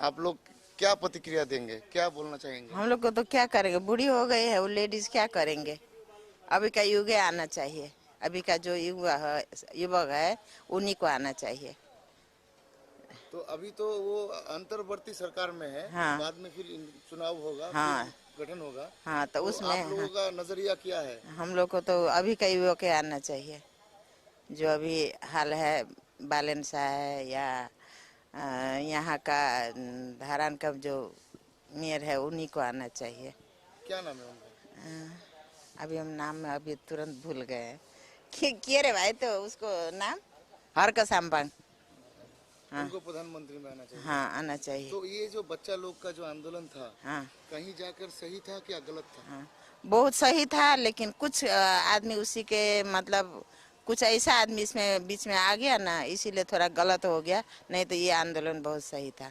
आप लोग क्या प्रतिक्रिया देंगे? क्या बोलना चाहेंगे? हम लोग को तो क्या करेंगे? बूढ़ी हो गई है वो लेडीज़ क्या करेंगे? अभी का युग आना चाहिए। अभी का जो युवा है युवक है उन्हीं को आना चाहिए। तो अभी तो वो अंतर्वर्ती सरकार में है। हाँ। बाद में फिर चुनाव होगा हाँ। गठन होगा। हाँ तो तो उसमें आप लोगों का नज़रिया क्या है? हम लोग को तो अभी का युवक आना चाहिए। जो अभी हाल है बालन शाह है या यहाँ का धारान का जो मेयर है उन्हीं को आना चाहिए। क्या नाम है उनका? अभी हम नाम अभी तुरंत भूल गए किए रे भाई तो उसको नाम? हर का सांबांग। हाँ। उनको प्रधानमंत्री में आना चाहिए। हाँ आना चाहिए। तो ये जो बच्चा लोग का जो आंदोलन था हाँ। कहीं जाकर सही था क्या गलत था? हाँ। बहुत सही था लेकिन कुछ आदमी उसी के मतलब कुछ ऐसा आदमी इसमें बीच में आ गया ना इसीलिए थोड़ा गलत हो गया नहीं तो ये आंदोलन बहुत सही था।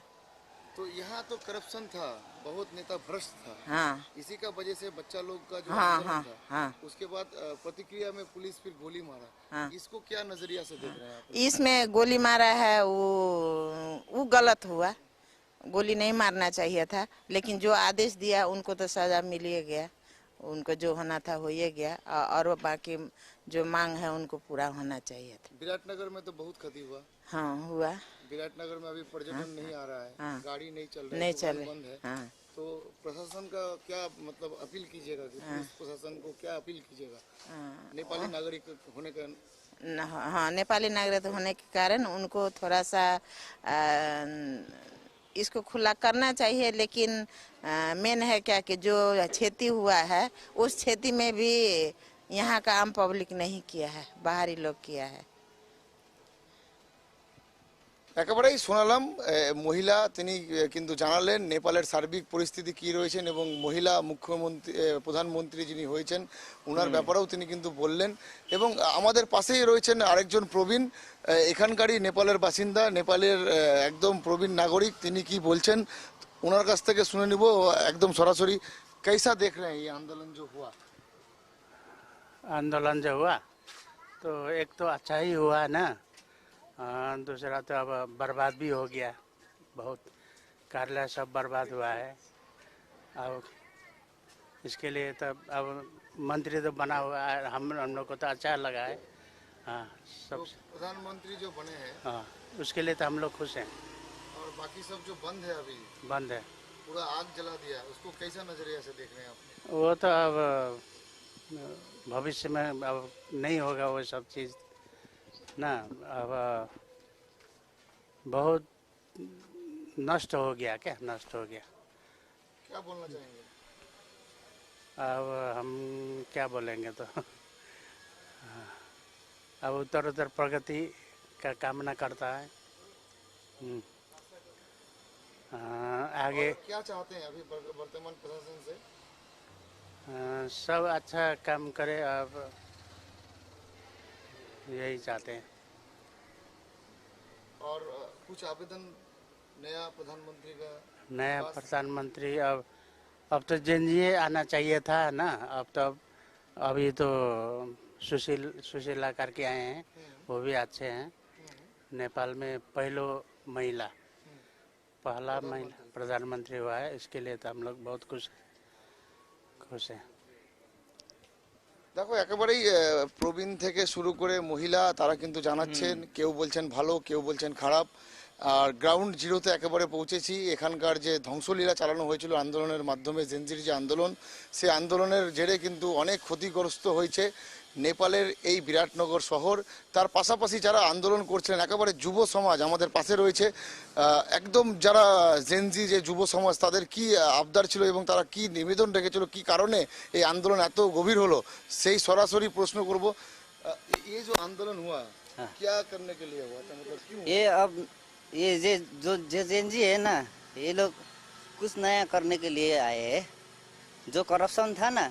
तो यहाँ तो करप्शन था बहुत नेता भ्रष्ट था। हाँ। इसी का वजह से बच्चा लोग का जो हाँ हाँ था हाँ। उसके बाद प्रतिक्रिया में पुलिस फिर गोली मारा। हाँ। इसको क्या नज़रिया से देख रहे हैं इसमें गोली मारा है वो वो गलत हुआ। गोली नहीं मारना चाहिए था लेकिन जो आदेश दिया उनको तो सजा मिल ही गया। उनको जो होना था हो ही गया और बाकी जो मांग है उनको पूरा होना चाहिए था। विराटनगर में तो बहुत क्षति हुआ। हाँ हुआ। विराटनगर में अभी पर्यटन हाँ, नहीं आ रहा है। हाँ। गाड़ी नहीं चल रही नहीं दुकान चले बंद है। हाँ। तो प्रशासन का क्या मतलब अपील कीजिएगा कि पुलिस प्रशासन को क्या अपील कीजिएगा? हाँ। नेपाली नागरिक होने का न- हाँ नेपाली नागरिक होने के कारण उनको थोड़ा सा इसको खुला करना चाहिए लेकिन मेन है क्या कि जो क्षति हुआ है उस क्षति में भी यहाँ का आम पब्लिक नहीं किया है बाहरी लोग किया है একেবারেই শোনালাম এ, মহিলা তিনি এ, কিন্তু জানালেন নেপালের সার্বিক পরিস্থিতি কি রয়েছেন এবং মহিলা মুখ্যমন্ত্রী এ, প্রধানমন্ত্রী যিনি হয়েছেন ওনার ব্যাপারেও তিনি কিন্তু বললেন এবং আমাদের পাশেই রয়েছেন আরেকজন প্রবীণ এ, এখানকারই নেপালের বাসিন্দা নেপালের এ, একদম প্রবীণ নাগরিক তিনি কি বলছেন ওনার কাছ থেকে শুনে নিব একদম সরাসরি कैसा देख रहे हैं ये आंदोलन जो हुआ आंदोलन जो हुआ तो एक तो अच्छा ही हुआ ना। आ, दूसरा तो अब बर्बाद भी हो गया बहुत। कार्यालय सब बर्बाद हुआ है। अब इसके लिए तो अब मंत्री तो बना हुआ है हम हम लोग को तो अच्छा लगा है। हाँ सब। तो प्रधानमंत्री जो बने हैं हाँ उसके लिए तो हम लोग खुश हैं। और बाकी सब जो बंद है अभी बंद है। पूरा आग जला दिया उसको कैसा नज़रिया से देख रहे हैं आप? वो तो अब भविष्य में अब नहीं होगा वो सब चीज़। ना अब बहुत नष्ट हो गया क्या? नष्ट हो गया। क्या बोलना चाहेंगे? अब हम क्या बोलेंगे तो? अब उत्तर उत्तर प्रगति का कामना करता है। हम्म। हाँ, आगे। क्या चाहते हैं अभी वर्तमान प्रशासन से? हाँ, सब अच्छा काम करे अब यही चाहते हैं। और कुछ आवेदन नया प्रधानमंत्री का? नया प्रधानमंत्री अब अब तो जेनजीए आना चाहिए था ना? अब तो अभी तो सुशील सुशीला करके आए हैं वो भी अच्छे हैं। नेपाल में पहलो महिला पहला महिला प्रधानमंत्री। हुआ है इसके लिए तो हम लोग बहुत खुश खुश দেখো একেবারেই প্রবীণ থেকে শুরু করে মহিলা তারা কিন্তু জানাচ্ছেন কেউ বলছেন ভালো কেউ বলছেন খারাপ। আর গ্রাউন্ড জিরোতে একেবারে পৌঁছেছি। এখানকার যে ধ্বংসলীলা চালানো হয়েছিল আন্দোলনের মাধ্যমে জেনজির যে আন্দোলন সেই আন্দোলনের জেরে কিন্তু অনেক ক্ষতিগ্রস্ত হয়েছে। নেপালের এই বিরাটনগর শহর তার পাশাপাশি যারা আন্দোলন করছিলেন একেবারে যুব সমাজ আমাদের পাশে রয়েছে আহ, একদম যারা জেনজি যে যুব সমাজ তাদের কি আহ, আবদার ছিল এবং তারা কি নিবেদন রেখেছিল কি কারণে এই আন্দোলন এত গভীর হলো সেই সরাসরি প্রশ্ন করব ये जो आंदोलन हुआ क्या करने के लिए हुआ था मतलब क्यों ये अब ये जे जो जे जेनजी है ना ये लोग कुछ नया करने के लिए आए हैं जो करप्शन था ना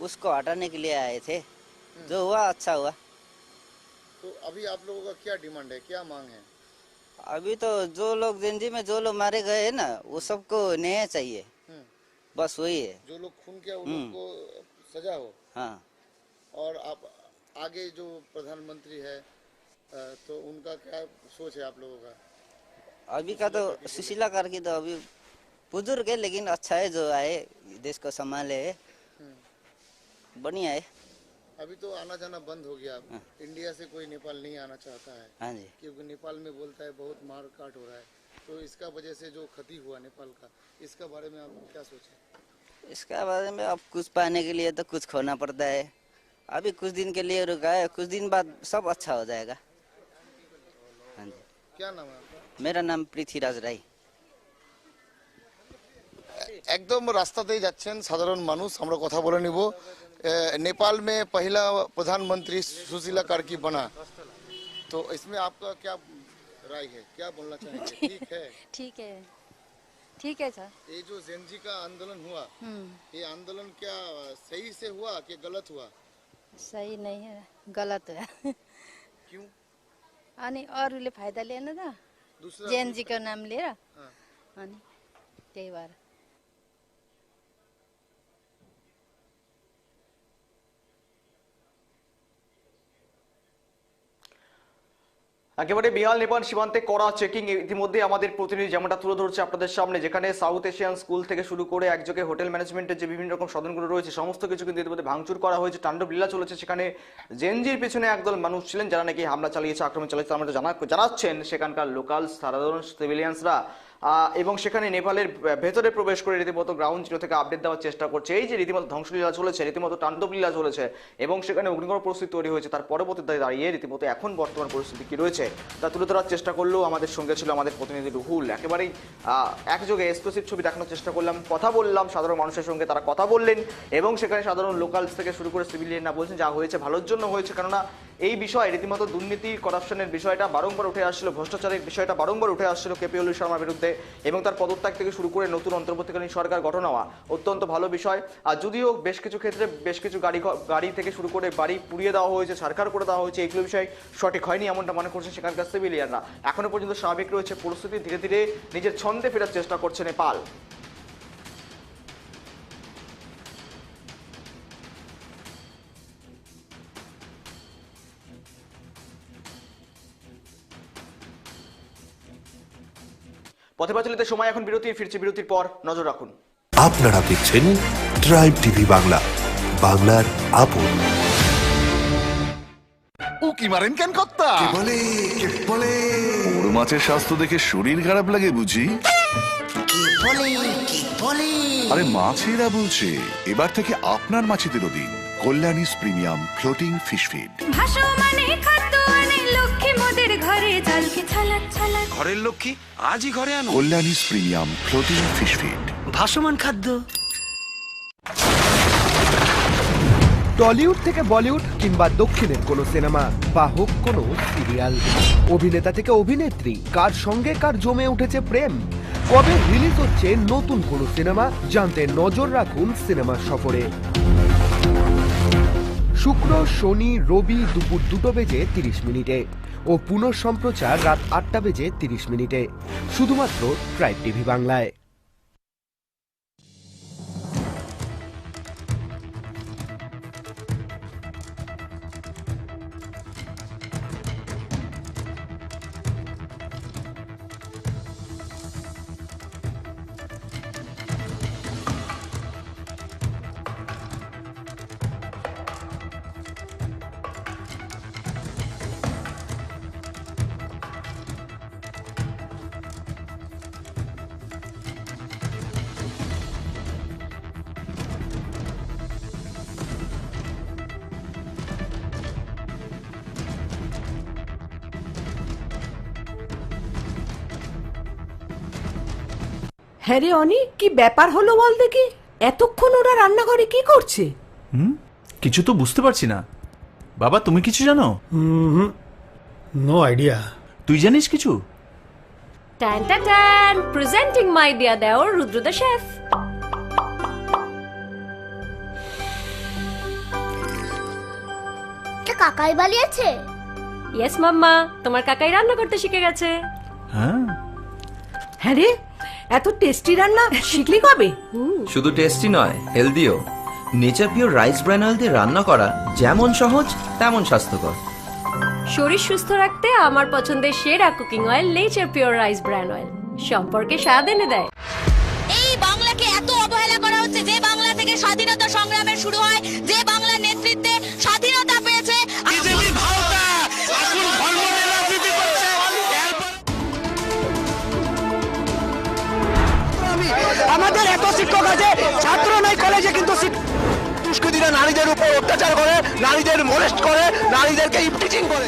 उसको हटाने के लिए आए थे जो हुआ अच्छा हुआ। तो अभी आप लोगों का क्या डिमांड है? क्या मांग है? अभी तो जो लोग जेनजी में जो लोग मारे गए हैं ना वो सबको न्याय चाहिए। हम्म, बस वही है। जो लोग खून किया उन लोग को सजा हो? हाँ। और आप आगे जो प्रधानमंत्री है तो उनका क्या सोच है आप लोगों का? अभी का तो सुशीला करके तो अभी बुज़ुर्ग है लेकिन अच्छा है जो आए देश को संभाले। बढ़िया है। अभी तो आना जाना बंद हो गया इंडिया से कोई नेपाल नहीं आना चाहता है हाँ जी क्योंकि नेपाल में बोलता है बहुत मार काट हो रहा है तो इसका वजह से जो क्षति हुआ नेपाल का इसका बारे में आप क्या सोचे इसके बारे में अब कुछ पाने के लिए तो कुछ खोना पड़ता है अभी कुछ दिन के लिए रुका है कुछ दिन बाद सब अच्छा हो जाएगा हाँ जी क्या नाम है आपका मेरा नाम पृथ्वीराज राय একদম রাস্তাতেই যাচ্ছেন সাধারণ মানুষ আমরা কথা বলে নিব এ, नेपाल में पहला प्रधानमंत्री सुशीला कार्की बना। तो इसमें आपका क्या राय है? क्या बोलना चाहेंगे? ठीक है? ठीक है। ठीक है सर। ये जो जेनजी का आंदोलन हुआ हम्म। ये आंदोलन क्या सही से हुआ कि गलत हुआ? सही नहीं है। गलत है। क्यों? अनि अरूले फाइदा लिएन त जेएनजीको नाम लिएर। अनि त्यही भएर একেবারে বিহাল নেপাল সীমান্তে করা চেকিং ইতিমধ্যে আমাদের প্রতিনিধি যেমনটা তুলে ধরছে আপনাদের সামনে, যেখানে সাউথ এশিয়ান স্কুল থেকে শুরু করে একযোগে হোটেল ম্যানেজমেন্টের যে বিভিন্ন রকম সদনগুলো রয়েছে, সমস্ত কিছু কিন্তু ইতিমধ্যে ভাঙচুর করা হয়েছে, তাণ্ডব লীলা চলেছে, সেখানে জেনজির পিছনে একদল মানুষ ছিলেন, যারা নাকি হামলা চালিয়েছে, আক্রমণ চালিয়েছে আমরা জানা জানাচ্ছেন সেখানকার লোকাল সাধারণ সিভিলিয়ান্সরা এবং সেখানে নেপালের ভেতরে প্রবেশ করে রীতিমতো গ্রাউন্ড জিরো থেকে আপডেট দেওয়ার চেষ্টা করছে। এই যে রীতিমতো ধ্বংসলীলা চলেছে, রীতিমতো তাণ্ডবলীলা চলেছে, এবং সেখানে অগ্নিকর পরিস্থিতি তৈরি হয়েছে, তার পরবর্তীতে দাঁড়িয়ে রীতিমতো এখন বর্তমান পরিস্থিতি কি রয়েছে, তা তুলে ধরার চেষ্টা করলেও আমাদের সঙ্গে ছিল আমাদের প্রতিনিধি রুহুল। একেবারেই একযোগে এক্সক্লুসিভ ছবি দেখানোর চেষ্টা করলাম, কথা বললাম, সাধারণ মানুষের সঙ্গে তারা কথা বললেন, এবং সেখানে সাধারণ লোকালস থেকে শুরু করে সিভিলিয়ানরা বলছেন, যা হয়েছে ভালোর জন্য হয়েছে। কেননা এই বিষয়ে রীতিমতো দুর্নীতি করাপশনের বিষয়টা বারংবার উঠে আসছিল, ভ্রষ্টাচারের বিষয়টা বারংবার উঠে আসছিল কেপিওলি শর্মার বিরুদ্ধে। এবং তার পদত্যাগ থেকে শুরু করে নতুন অন্তর্বর্তীকালীন সরকার গঠন হওয়া অত্যন্ত ভালো বিষয়। আর যদিও বেশ কিছু ক্ষেত্রে বেশ কিছু গাড়ি গাড়ি থেকে শুরু করে বাড়ি পুড়িয়ে দেওয়া হয়েছে, সরকার করে দেওয়া হয়েছে, এগুলো বিষয় সঠিক হয়নি এমনটা মনে করছে সেখানকার সিভিলিয়ানরা। এখনও পর্যন্ত স্বাভাবিক রয়েছে পরিস্থিতি। ধীরে ধীরে নিজের ছন্দে ফেরার চেষ্টা করছে নেপাল। পথে পাঁচালিতে সময় এখন বিরতির ফিরছে বিরতির পর। নজর রাখুন। আপনারা দেখছেন ট্রাইব টিভি বাংলা বাংলার আপন। উকি মারেন কেন কর্তা? বলে কে বলে? মাছের স্বাস্থ্য দেখে শরীর খারাপ লাগে বুঝি? আরে মাছেরা বলছে এবার থেকে আপনার মাছেদেরও দিন। Kalyani's premium floating fish feed. ভাসমানে খাদ্য আনে লক্ষ্মী মোদের ঘরে জলকে ঘরের লক্ষ্মী আজই ঘরে আনো Kalyani's premium floating fish feed ভাসমান খাদ্য। টলিউড থেকে বলিউড কিংবা দক্ষিণের কোনো সিনেমা বা হোক কোনো সিরিয়াল। অভিনেতা থেকে অভিনেত্রী কার সঙ্গে কার জমে উঠেছে প্রেম? কবে রিলিজ হচ্ছে নতুন কোনো সিনেমা? জানতে নজর রাখুন সিনেমা সফরে। শুক্র, শনি, রবি দুপুর দুটো বেজে তিরিশ মিনিটে ও পুনঃ সম্প্রচার রাত আটটা বেজে তিরিশ মিনিটে। শুধুমাত্র ট্রাইব টিভি বাংলায়। হ্যাঁ রে অনি কি ব্যাপার হলো বল দেখি। এতক্ষণ ওরা রান্নাঘরে কি করছে? হুম? কিছু তো বুঝতে পারছি না। বাবা তুমি কিছু জানো? নো আইডিয়া তুই জানিস কিছু? Tan tan tan presenting my dear দেওর রুদ্রদা শেফ কাকাই বালিয়েছে ইয়েস মাম্মা তোমার কাকাই রান্না করতে শিখে গেছে। হ্যাঁ। হ্যাঁ রে এত টেস্টি রান্না শিখলি কবে? শুধু টেস্টি নয় হেলদিও nature pure rice bran oil দিয়ে রান্না করা যেমন সহজ তেমন স্বাস্থ্যকর। শরীর সুস্থ রাখতে আমার পছন্দের সেরা cooking oil nature pure rice brand oil সম্পর্কে স্বাদ এনে দেয়। এই বাংলাকে এত অবহেলা করা হচ্ছে যে বাংলা থেকে স্বাধীনতা সংগ্রামের শুরু হয় যে বাংলার কলেজে কিন্তু দুষ্কৃতীরা নারীদের উপর অত্যাচার করে নারীদের মোলেস্ট করে নারীদেরকে ইপটিচিং করে।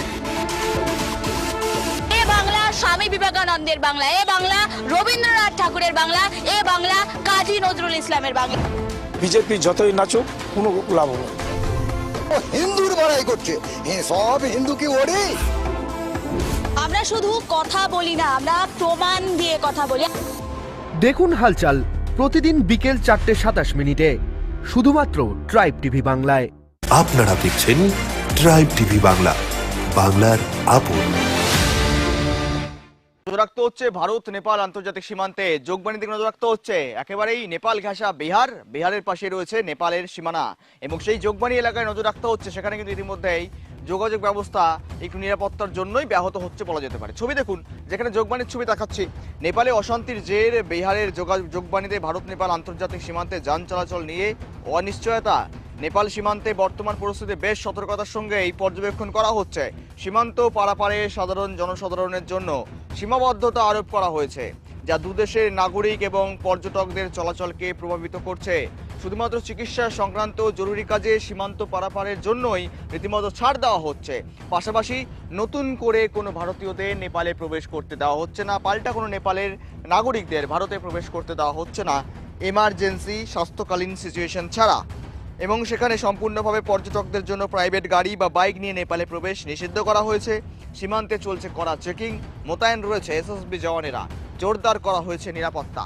এ বাংলা স্বামী বিবেকানন্দের বাংলা। এ বাংলা রবীন্দ্রনাথ ঠাকুরের বাংলা। এ বাংলা কাজী নজরুল ইসলামের বাংলা। বিজেপি যতই নাচুক কোনো লাভ হবে হিন্দুর বড়াই করছে। এ সব হিন্দু কি ওরে? আমরা শুধু কথা বলি না আমরা প্রমাণ দিয়ে কথা বলি। দেখুন হালচাল। প্রতিদিন বিকেল চারটে সাতাশ মিনিটে। শুধুমাত্র ট্রাইব টিভি বাংলায়। আপনারা দেখছেন ট্রাইব টিভি বাংলা বাংলার আপন। নজর রাখতে হচ্ছে ভারত নেপাল আন্তর্জাতিক সীমান্তে। যোগবাণী দিকে নজর রাখতে হচ্ছে। একেবারেই নেপাল ঘেঁষা বিহার বিহারের পাশে রয়েছে নেপালের সীমানা। এবং সেই যোগবাণী এলাকায় নজর রাখতে হচ্ছে। সেখানে কিন্তু ইতিমধ্যেই যোগাযোগ ব্যবস্থা একটু নিরাপত্তার জন্যই ব্যাহত হচ্ছে বলা যেতে পারে। ছবি দেখুন, যেখানে যোগবাণীর ছবি দেখাচ্ছি। নেপালে অশান্তির জের, বিহারের যোগা- যোগবাণীতে ভারত, নেপাল আন্তর্জাতিক সীমান্তে যান চলাচল নিয়ে অনিশ্চয়তা। নেপাল সীমান্তে বর্তমান পরিস্থিতি বেশ সতর্কতার সঙ্গে এই পর্যবেক্ষণ করা হচ্ছে। সীমান্ত পারাপারে সাধারণ জনসাধারণের জন্য সীমাবদ্ধতা আরোপ করা হয়েছে, যা দুদেশের নাগরিক এবং পর্যটকদের চলাচলকে প্রভাবিত করছে। শুধুমাত্র চিকিৎসা সংক্রান্ত জরুরি কাজে সীমান্ত পারাপারের জন্যই রীতিমতো ছাড় দেওয়া হচ্ছে। পাশাপাশি নতুন করে কোনো ভারতীয়দের নেপালে প্রবেশ করতে দেওয়া হচ্ছে না। পাল্টা কোনো নেপালের নাগরিকদের ভারতে প্রবেশ করতে দেওয়া হচ্ছে না। এমার্জেন্সি, স্বাস্থ্যকালীন সিচুয়েশন ছাড়া। এবং সেখানে সম্পূর্ণভাবে পর্যটকদের জন্য প্রাইভেট গাড়ি বা বাইক নিয়ে নেপালে প্রবেশ নিষিদ্ধ করা হয়েছে। সীমান্তে চলছে কড়া চেকিং। মোতায়েন রয়েছে এসএসবি জওয়ানেরা। জোরদার করা হয়েছে নিরাপত্তা।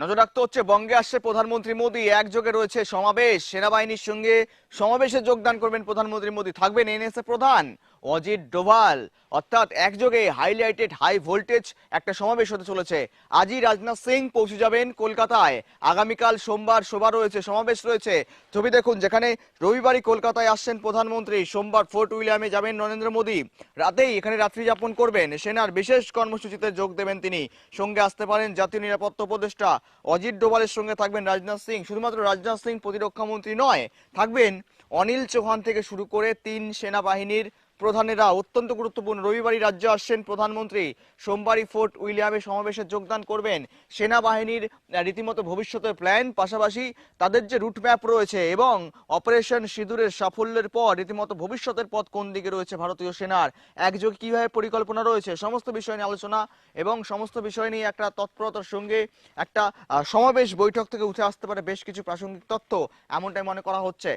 নজর রাখতে হচ্ছে, বঙ্গে আসছে প্রধানমন্ত্রী মোদী। একযোগে রয়েছে সমাবেশ। সেনাবাহিনীর সঙ্গে সমাবেশে যোগদান করবেন প্রধানমন্ত্রী মোদী। থাকবেন এনএসএ প্রধান। অজিত ডোভাল। অর্থাৎ একযোগে হাইলাইটেড হাই ভোল্টেজ একটা সমাবেশ হতে চলেছে। আজই রাজনাথ সিং পৌঁছে যাবেন কলকাতায়। আগামীকাল সোমবার সভা রয়েছে, সমাবেশ রয়েছে। ছবি দেখুন, যেখানে রবিবারই কলকাতায় আসছেন প্রধানমন্ত্রী। সোমবার ফোর্ট উইলিয়ামে যাবেন নরেন্দ্র মোদী। রাতেই এখানে রাত্রি যাপন করবেন। সেনার বিশেষ কর্মসূচিতে যোগ দেবেন তিনি। সঙ্গে আসতে পারেন জাতীয় নিরাপত্তা উপদেষ্টা। অজিত ডোভালের সঙ্গে থাকবেন রাজনাথ সিং। শুধুমাত্র রাজনাথ সিং প্রতিরক্ষা মন্ত্রী নয়, থাকবেন অনিল চৌহান থেকে শুরু করে তিন সেনাবাহিনীর প্রধানেরা অত্যন্ত গুরুত্বপূর্ণ। রবিবারই রাজ্যে আসছেন প্রধানমন্ত্রী। সোমবারই ফোর্ট উইলিয়ামে সমাবেশে যোগদান করবেন সেনাবাহিনীর রীতিমতো ভবিষ্যতের প্ল্যান। পাশাপাশি তাদের যে রুটম্যাপ রয়েছে এবং অপারেশন সিঁদুরের সাফল্যের পর রীতিমতো ভবিষ্যতের পথ কোন দিকে রয়েছে ভারতীয় সেনার, একযোগে কীভাবে পরিকল্পনা রয়েছে, সমস্ত বিষয় নিয়ে আলোচনা এবং সমস্ত বিষয় নিয়ে একটা তৎপরতার সঙ্গে একটা সমাবেশ বৈঠক থেকে উঠে আসতে পারে বেশ কিছু প্রাসঙ্গিক তথ্য। এমনটাই মনে করা হচ্ছে।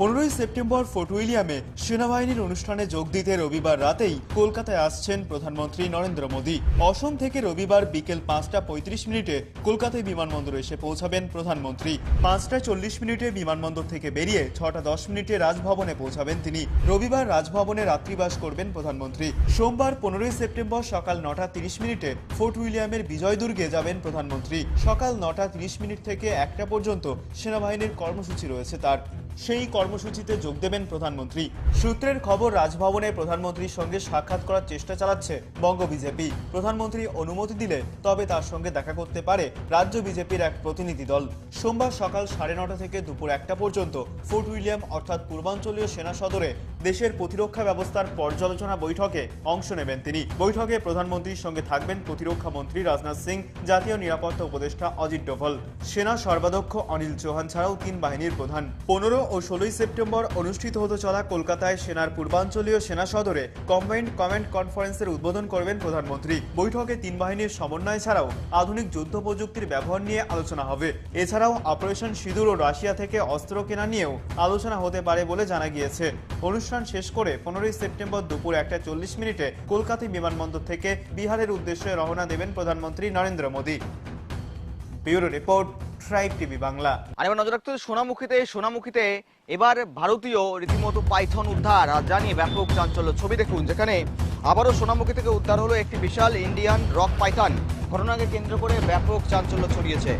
পনেরোই সেপ্টেম্বর ফোর্ট উইলিয়ামে সেনাবাহিনীর অনুষ্ঠানে যোগ দিতে রবিবার রাতেই কলকাতায় আসছেন প্রধানমন্ত্রী নরেন্দ্র মোদী। অসম থেকে রবিবার বিকেল পাঁচটা পঁয়ত্রিশ মিনিটে কলকাতায় বিমানবন্দরে এসে পৌঁছাবেন প্রধানমন্ত্রী। পাঁচটা চল্লিশ মিনিটে বিমানবন্দর থেকে বেরিয়ে ছটা দশ মিনিটে রাজভবনে পৌঁছাবেন তিনি। রবিবার রাজভবনে রাত্রিবাস করবেন প্রধানমন্ত্রী। সোমবার পনেরোই সেপ্টেম্বর সকাল নটা তিরিশ মিনিটে ফোর্ট উইলিয়ামের বিজয় দুর্গে যাবেন প্রধানমন্ত্রী। সকাল নটা তিরিশ মিনিট থেকে একটা পর্যন্ত সেনাবাহিনীর কর্মসূচি রয়েছে তার। সেই কর্মসূচিতে যোগ দেবেন প্রধানমন্ত্রী। সূত্রের খবর, রাজভবনে প্রধানমন্ত্রীর সঙ্গে সাক্ষাৎ করার চেষ্টা চালাচ্ছে বঙ্গ বিজেপি। প্রধানমন্ত্রী অনুমতি দিলে তবে তার সঙ্গে দেখা করতে পারে রাজ্য বিজেপির এক প্রতিনিধি দল। সোমবার সকাল সাড়ে নটা থেকে দুপুর একটা পর্যন্ত ফোর্ট উইলিয়াম অর্থাৎ পূর্বাঞ্চলীয় সেনা সদরে দেশের প্রতিরক্ষা ব্যবস্থার পর্যালোচনা বৈঠকে অংশ নেবেন তিনি। বৈঠকে প্রধানমন্ত্রীর সঙ্গে থাকবেন প্রতিরক্ষা মন্ত্রী রাজনাথ সিং, জাতীয় নিরাপত্তা উপদেষ্টা অজিত ডোভাল। সেনা সর্বাধ্যক্ষ অনিল চৌহান ছাড়াও তিন বাহিনীর প্রধান। পনেরো ও ষোলোই সেপ্টেম্বর অনুষ্ঠিত হতে চলা কলকাতায় সেনার পূর্বাঞ্চলীয় সেনা সদরে কম্বাইন্ড কমান্ড কনফারেন্সের উদ্বোধন করবেন প্রধানমন্ত্রী। বৈঠকে তিন বাহিনীর সমন্বয় ছাড়াও আধুনিক যুদ্ধ প্রযুক্তির ব্যবহার নিয়ে আলোচনা হবে। এছাড়াও অপারেশন সিঁদুর ও রাশিয়া থেকে অস্ত্র কেনা নিয়েও আলোচনা হতে পারে বলে জানা গিয়েছে। অনুষ্ঠান শেষ করে পনেরোই সেপ্টেম্বর দুপুর একটা চল্লিশ মিনিটে কলকাতা বিমানবন্দর থেকে বিহারের উদ্দেশ্যে রওনা দেবেন প্রধানমন্ত্রী Narendra Modi. Bureau report Tribe TV Bangla. আর এবার নজর রাখতে সোনামুখীতে সোনামুখীতে এবার ভারতীয় রীতিমতো পাইথন উদ্ধার। জানিয়ে ব্যাপক চাঞ্চল্য ছবি দেখুন, যেখানে আবারও সোনামুখী থেকে উদ্ধার হলো একটি বিশাল ইন্ডিয়ান রক পাইথন। ঘটনাকে কেন্দ্র করে ব্যাপক চাঞ্চল্য ছড়িয়েছে।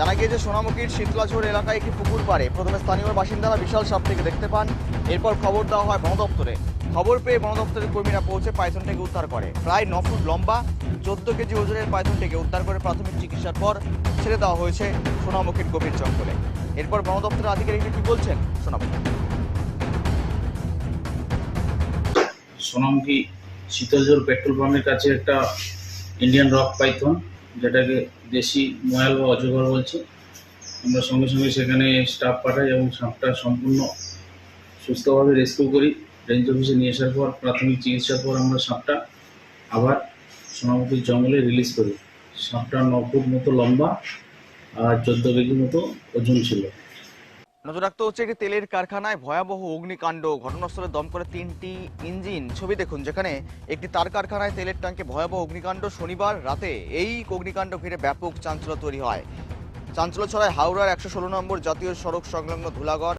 জানা গিয়েছে, সোনামুখীর শীতলাঝোড় এলাকায় একটি পুকুর পাড়ে প্রথমে স্থানীয় বাসিন্দারা বিশাল সাপটিকে দেখতে পান, এরপর খবর দেওয়া হয় বন দপ্তরে খবর পেয়ে বন দপ্তরের কর্মীরা পৌঁছে পাইথনটিকে উদ্ধার করে। প্রায় ন ফুট লম্বা, চোদ্দ কেজি ওজনের পাইথনটিকে উদ্ধার করে প্রাথমিক চিকিৎসার পর ছেড়ে দেওয়া হয়েছে সোনামুখীর গভীর জঙ্গলে। এরপর বন দপ্তরের আধিকারিকরা কি বলছেন শোনাবো সোনামুখী শীতলজোর পেট্রোল পাম্পের কাছে একটা ইন্ডিয়ান রক পাইথন যেটাকে দেশি ময়াল বা অজগর বলছে। আমরা সঙ্গে সঙ্গে সেখানে স্টাফ পাঠাই এবং সাপটা সম্পূর্ণ সুস্থভাবে রেস্কিউ করি। রেঞ্জ অফিসে নিয়ে আসার পর, প্রাথমিক চিকিৎসার পর আমরা সাপটা আবার সোনামুখীর জঙ্গলে রিলিজ করি। সাপটা ন ফুট মতো লম্বা আর চোদ্দ কেজি মতো ওজন ছিল নজর রাখতে হচ্ছে একটি তেলের কারখানায় ভয়াবহ অগ্নিকাণ্ড। ঘটনাস্থলে দম করে তিনটি ইঞ্জিন। ছবি দেখুন, যেখানে একটি তার কারখানায় তেলের ট্যাঙ্কে ভয়াবহ অগ্নিকাণ্ড। শনিবার রাতে এই অগ্নিকাণ্ড ঘিরে ব্যাপক চাঞ্চল্য তৈরি হয়। চাঞ্চল্য ছড়ায় হাওড়ার একশো ষোলো নম্বর জাতীয় সড়ক সংলগ্ন ধুলাগড়।